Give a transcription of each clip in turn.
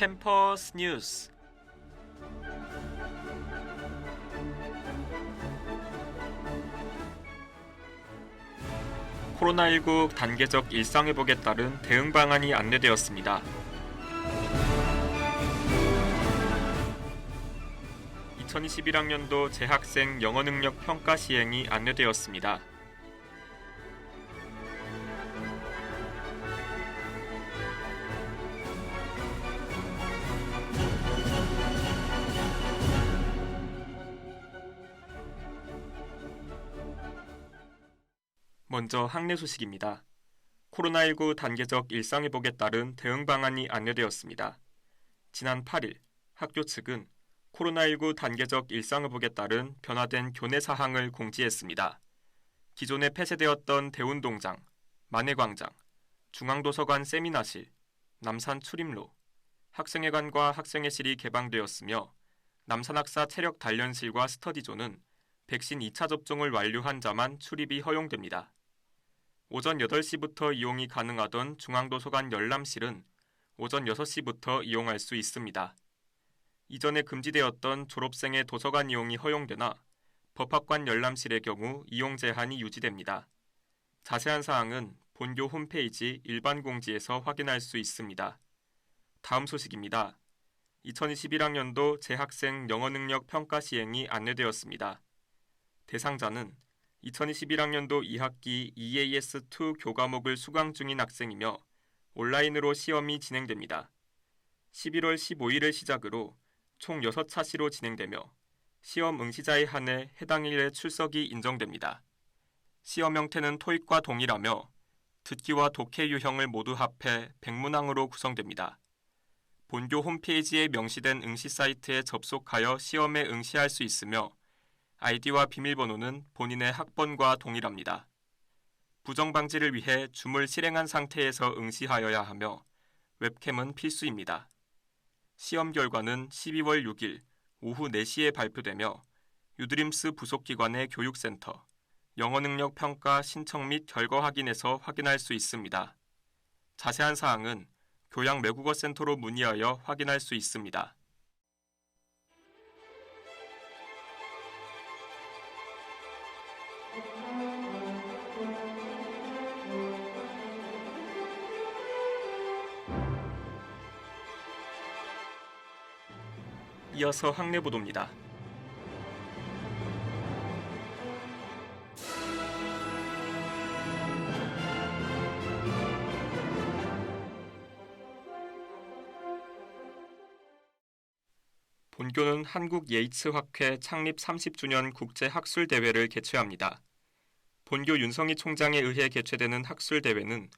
캠퍼스 뉴스 코로나19 단계적 일상회복에 따른 대응 방안이 안내되었습니다. 2021학년도 재학생 영어 능력 평가 시행이 안내되었습니다. 먼저 학내 소식입니다. 코로나19 단계적 일상회복에 따른 대응 방안이 안내되었습니다. 지난 8일 학교 측은 코로나19 단계적 일상회복에 따른 변화된 교내 사항을 공지했습니다. 기존에 폐쇄되었던 대운동장, 만해광장, 중앙도서관 세미나실, 남산 출입로, 학생회관과 학생회실이 개방되었으며 남산학사 체력 단련실과 스터디존은 백신 2차 접종을 완료한 자만 출입이 허용됩니다. 오전 8시부터 이용이 가능하던 중앙도서관 열람실은 오전 6시부터 이용할 수 있습니다. 이전에 금지되었던 졸업생의 도서관 이용이 허용되나 법학관 열람실의 경우 이용 제한이 유지됩니다. 자세한 사항은 본교 홈페이지 일반 공지에서 확인할 수 있습니다. 다음 소식입니다. 2021학년도 재학생 영어 능력 평가 시행이 안내되었습니다. 대상자는 2021학년도 2학기 EAS2 교과목을 수강 중인 학생이며 온라인으로 시험이 진행됩니다. 11월 15일을 시작으로 총 6차시로 진행되며 시험 응시자에 한해 해당 일에 출석이 인정됩니다. 시험 형태는 토익과 동일하며 듣기와 독해 유형을 모두 합해 100문항으로 구성됩니다. 본교 홈페이지에 명시된 응시 사이트에 접속하여 시험에 응시할 수 있으며 아이디와 비밀번호는 본인의 학번과 동일합니다. 부정 방지를 위해 줌을 실행한 상태에서 응시하여야 하며 웹캠은 필수입니다. 시험 결과는 12월 6일 오후 4시에 발표되며 유드림스 부속기관의 교육센터, 영어 능력 평가 신청 및 결과 확인에서 확인할 수 있습니다. 자세한 사항은 교양 외국어 센터로 문의하여 확인할 수 있습니다. 이어서 학내 보도입니다. 본교는 한국 예이츠 학회 창립 30주년 국제 학술 대회를 개최합니다. 본교 윤성희 총장에 의해 개최되는 학술 대회는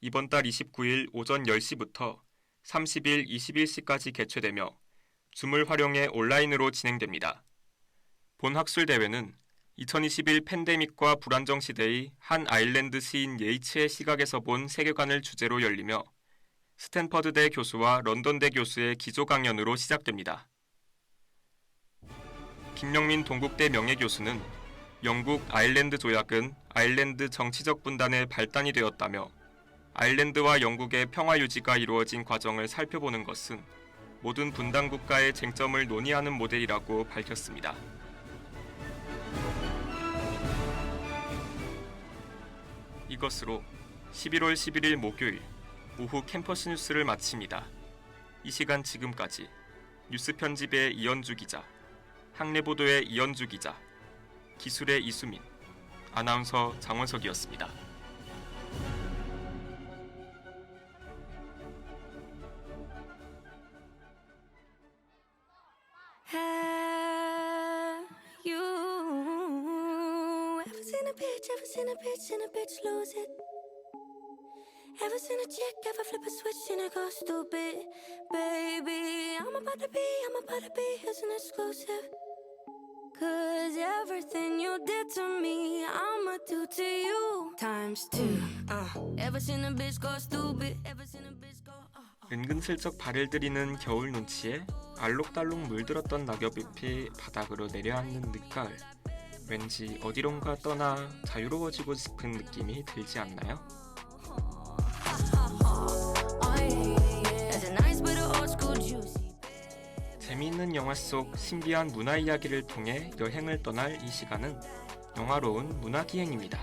이번 달 29일 오전 10시부터 30일 21시까지 개최되며 줌을 활용해 온라인으로 진행됩니다. 본 학술 대회는 2021 팬데믹과 불안정 시대의 한 아일랜드 시인 예이츠의 시각에서 본 세계관을 주제로 열리며 스탠퍼드대 교수와 런던대 교수의 기조 강연으로 시작됩니다. 김영민 동국대 명예교수는 영국 아일랜드 조약은 아일랜드 정치적 분단의 발단이 되었다며 아일랜드와 영국의 평화 유지가 이루어진 과정을 살펴보는 것은 모든 분단 국가의 쟁점을 논의하는 모델이라고 밝혔습니다. 이것으로 11월 11일 목요일 오후 캠퍼스 뉴스를 마칩니다. 이 시간 지금까지 뉴스 편집의 이현주 기자, 학내 보도의 이현주 기자, 기술의 이수민, 아나운서 장원석이었습니다. Bitch, seen a bitch lose it? Ever seen a chick ever flip a switch and it go stupid? Baby, I'm about to be, I'm about to be his an exclusive. Cause everything you did to me, I'ma do to you. Times two. Uh. Ever seen a bitch go stupid? Ever seen a bitch go. Uh, uh. 은근슬쩍 발을 들이는 겨울 눈치에 알록달록 물들었던 낙엽잎이 바닥으로 내려앉는 늦가을. 왠지 어디론가 떠나 자유로워지고 싶은 느낌이 들지 않나요? 재미있는 영화 속 신비한 문화 이야기를 통해 여행을 떠날 이 시간은 영화로운 문화 기행입니다.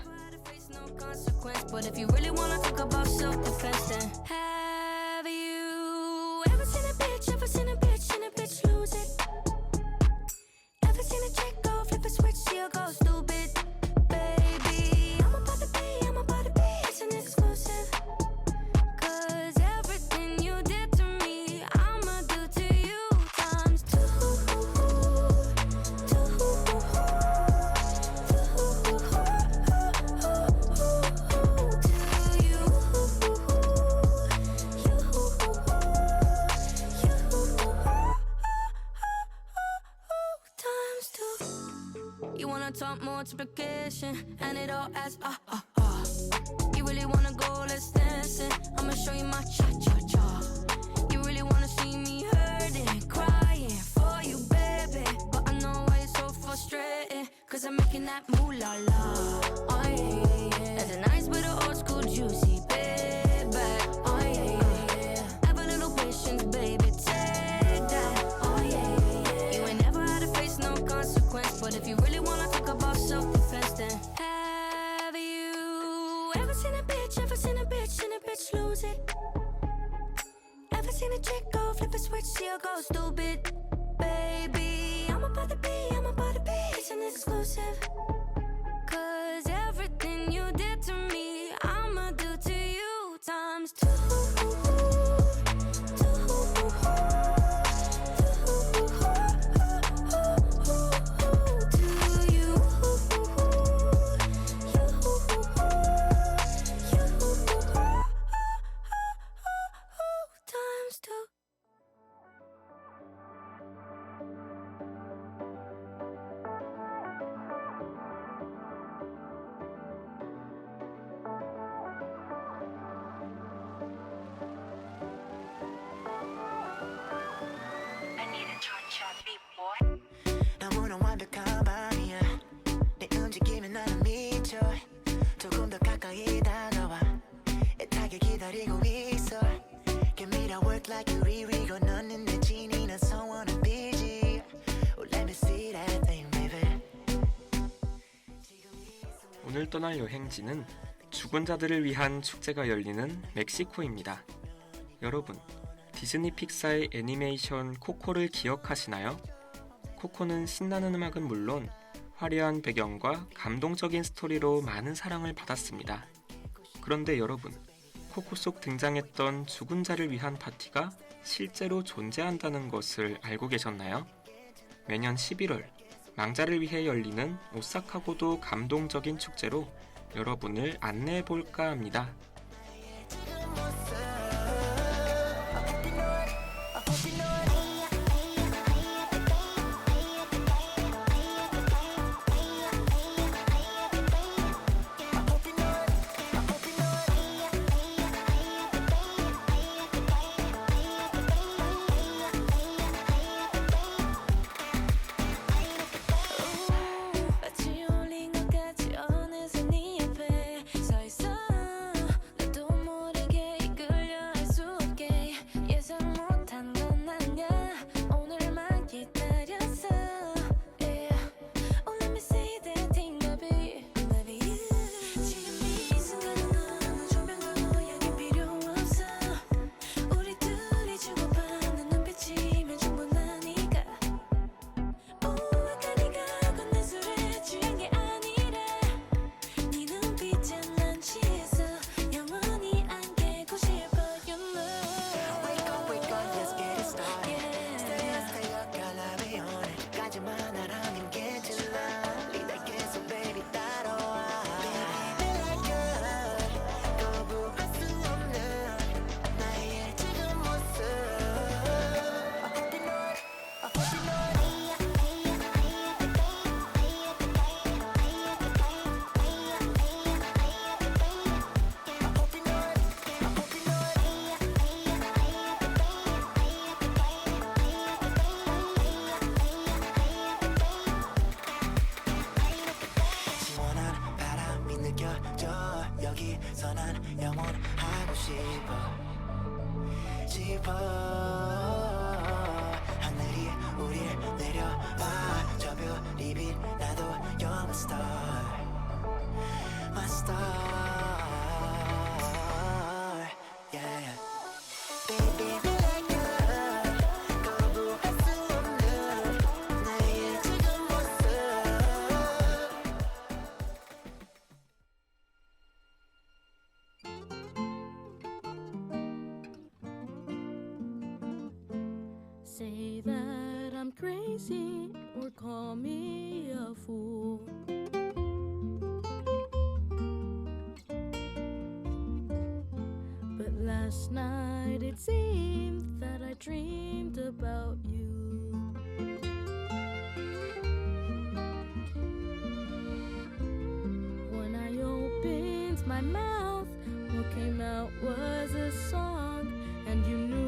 multiplication and it all adds up. 세상을 떠날 여행지는 죽은 자들을 위한 축제가 열리는 멕시코입니다. 여러분, 디즈니 픽사의 애니메이션 코코를 기억하시나요? 코코는 신나는 음악은 물론 화려한 배경과 감동적인 스토리로 많은 사랑을 받았습니다. 그런데 여러분, 코코 속 등장했던 죽은 자를 위한 파티가 실제로 존재한다는 것을 알고 계셨나요? 매년 11월 망자를 위해 열리는 오싹하고도 감동적인 축제로 여러분을 안내해 볼까 합니다. My mouth, what came out was a song, and you knew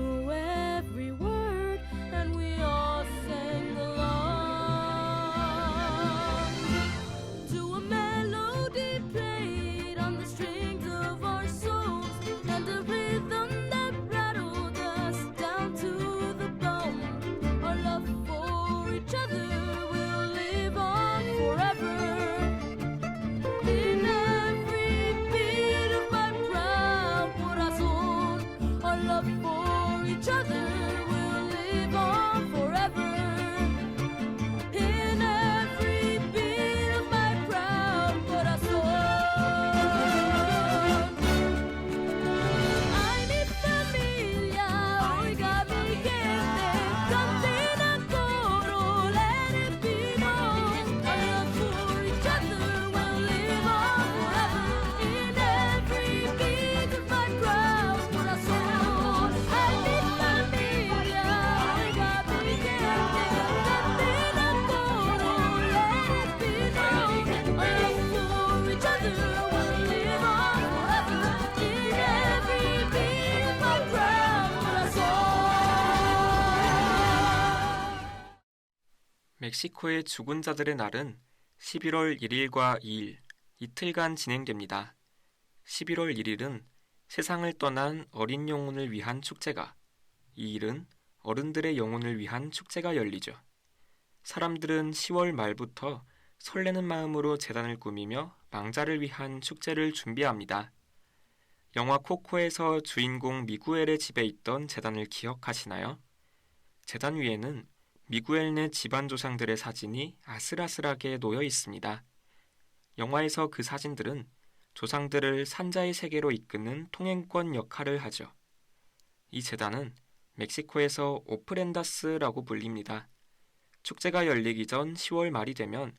멕시코의 죽은 자들의 날은 11월 1일과 2일, 이틀간 진행됩니다. 11월 1일은 세상을 떠난 어린 영혼을 위한 축제가, 2일은 어른들의 영혼을 위한 축제가 열리죠. 사람들은 10월 말부터 설레는 마음으로 재단을 꾸미며 망자를 위한 축제를 준비합니다. 영화 코코에서 주인공 미구엘의 집에 있던 재단을 기억하시나요? 재단 위에는 미구엘네 집안 조상들의 사진이 아슬아슬하게 놓여 있습니다. 영화에서 그 사진들은 조상들을 산자의 세계로 이끄는 통행권 역할을 하죠. 이 재단은 멕시코에서 오프렌다스라고 불립니다. 축제가 열리기 전 10월 말이 되면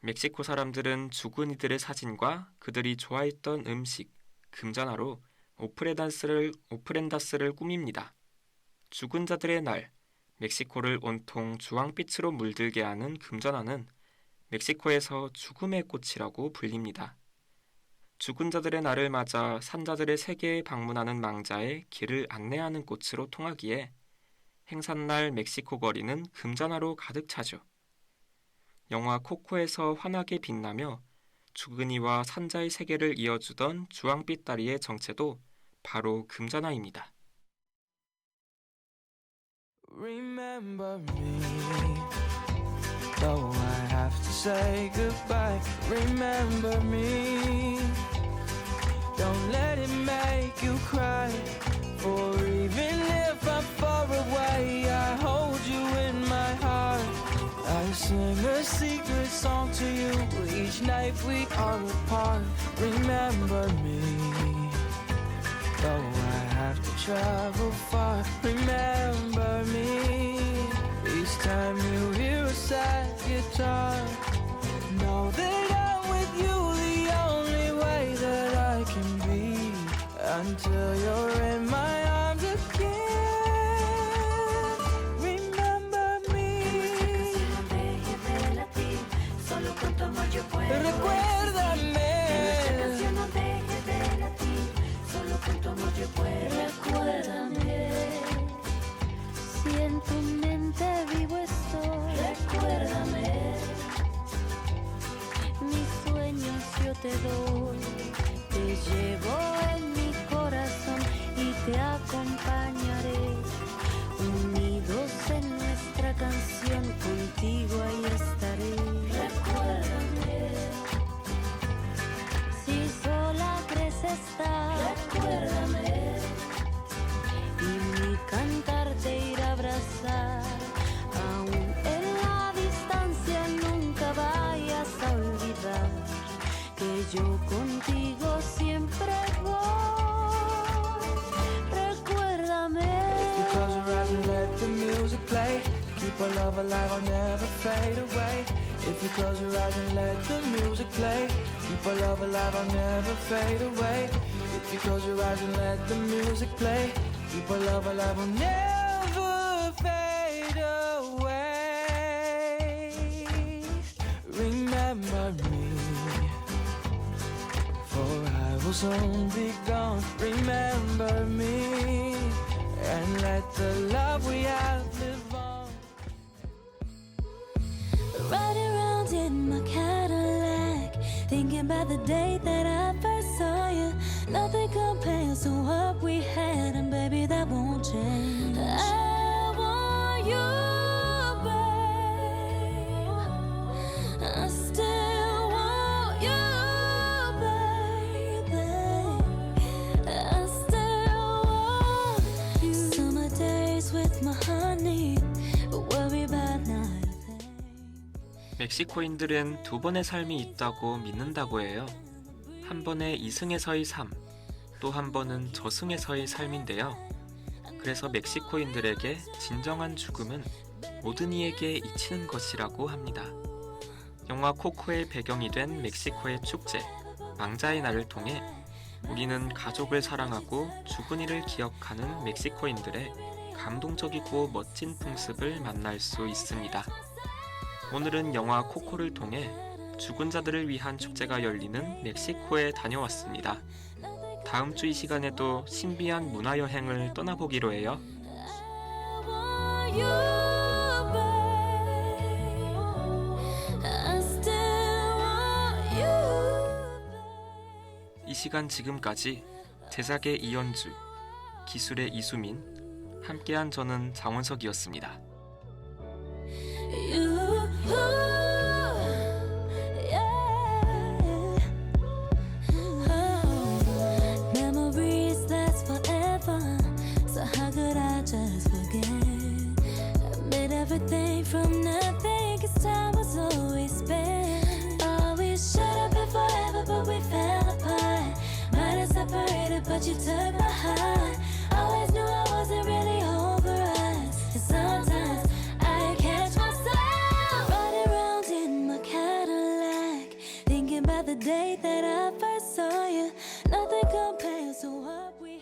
멕시코 사람들은 죽은 이들의 사진과 그들이 좋아했던 음식, 금전화로 오프레단스를, 오프렌다스를 꾸밉니다. 죽은 자들의 날, 멕시코를 온통 주황빛으로 물들게 하는 금전화는 멕시코에서 죽음의 꽃이라고 불립니다. 죽은 자들의 날을 맞아 산자들의 세계에 방문하는 망자의 길을 안내하는 꽃으로 통하기에 행사날 멕시코 거리는 금전화로 가득 차죠. 영화 코코에서 환하게 빛나며 죽은 이와 산자의 세계를 이어주던 주황빛 다리의 정체도 바로 금전화입니다. Remember me, though I have to say goodbye. Remember me, don't let it make you cry. For even if I'm far away, I hold you in my heart. I sing a secret song to you each night we are apart. Remember me. Though have to travel far, remember me. Each time you hear a sad guitar, know that I'm with you the only way that I can be until you're in puedo. Recuérdame. Si en tu mente vivo estoy. Recuérdame. Mis sueños yo te doy. Te llevo en mi corazón y te acompañaré. Unidos en nuestra canción, contigo ahí estaré. Recuérdame recuérdame y mi cantar te irá a abrazar. Aún en la distancia nunca vayas a olvidar que yo contigo siempre voy. Recuérdame. If you close your eyes and let the music play, keep our love alive, I'll never fade away. If you close your eyes and let the music play, keep our love alive, I'll never fade away. If you close your eyes and let the music play, keep our love alive, I'll never fade away. Remember me, for I will soon be gone. Remember me, and let the love we have live on. Riding around in my Cadillac, thinking about the day that I first saw you. Nothing compares to what we had, and baby, that won't change. I want you, babe. I still want you, baby. I still want you. Summer days with my honey, worry about nothing. 멕시코인들은 두 번의 삶이 있다고 믿는다고 해요. 한 번의 이승에서의 삶, 또 한 번은 저승에서의 삶인데요. 그래서 멕시코인들에게 진정한 죽음은 모든 이에게 잊히는 것이라고 합니다. 영화 코코의 배경이 된 멕시코의 축제, 망자의 날을 통해 우리는 가족을 사랑하고 죽은 이를 기억하는 멕시코인들의 감동적이고 멋진 풍습을 만날 수 있습니다. 오늘은 영화 코코를 통해 죽은 자들을 위한 축제가 열리는 멕시코에 다녀왔습니다. 다음 주 이 시간에도 신비한 문화 여행을 떠나보기로 해요. 이 시간 지금까지 제작의 이현주, 기술의 이수민, 함께한 저는 장원석이었습니다.